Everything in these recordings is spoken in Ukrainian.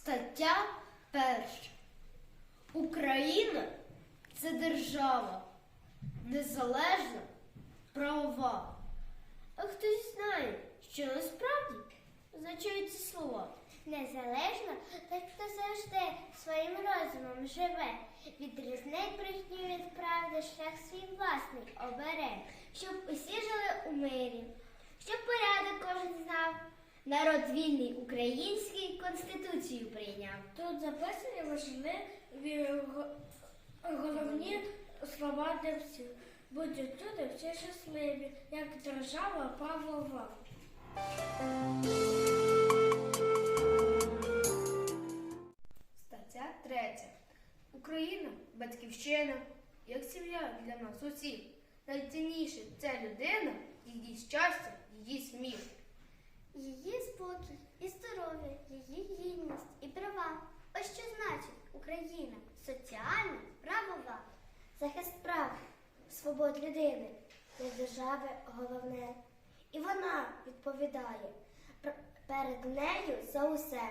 Стаття перша. Україна це держава незалежна, правова. А хтось знає, що насправді означають ці слова. Незалежно, так хто завжди своїм розумом живе, відрізнить брехню від правди, шлях свій власний обере, щоб усі жили у мирі, щоб порядок кожен знав. Народ вільний український конституцію прийняв. Тут записані важливі головні слова для всіх. Будуть люди всі щасливі, як держава правова. Стаття 3. Україна батьківщина, як сім'я для нас усіх. Найцінніше це людина, її щастя, її сміх. Її спокій і здоров'я, її гідність і права. Ось що значить Україна соціальна, правова. Захист прав, свобод людини для держави головне. І вона відповідає перед нею за усе.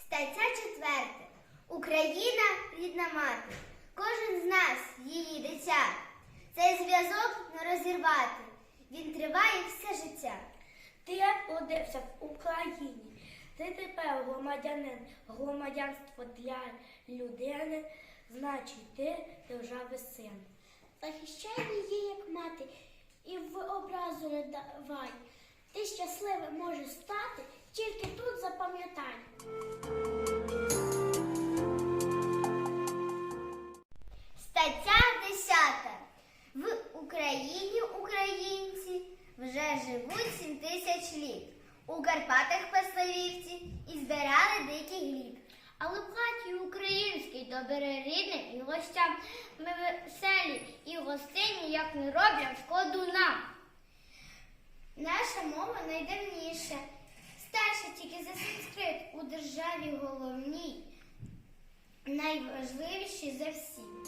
Стаття четверта. Україна рідна мати. Кожен з нас її дитя. Цей зв'язок не розірвати. Він триває все життя. Ти родився в Україні. Ти тепер громадянин. Громадянство для людини, значить ти держави син. Захищай її, як мати, і в образу не давай. Ти щасливим можеш стати, тільки тут запам'ятай. Стаття 10. В Україні українці вже живуть 7 тисяч літ. У Карпатах пасливівці і збирали дикий гліб. Але в хаті українській добре рідним і гостям ми веселі і гостинні, як не роблять шкоду нам. Наша мова найдавніша, старша тільки за санскрит у державі головній, найважливіші за всі.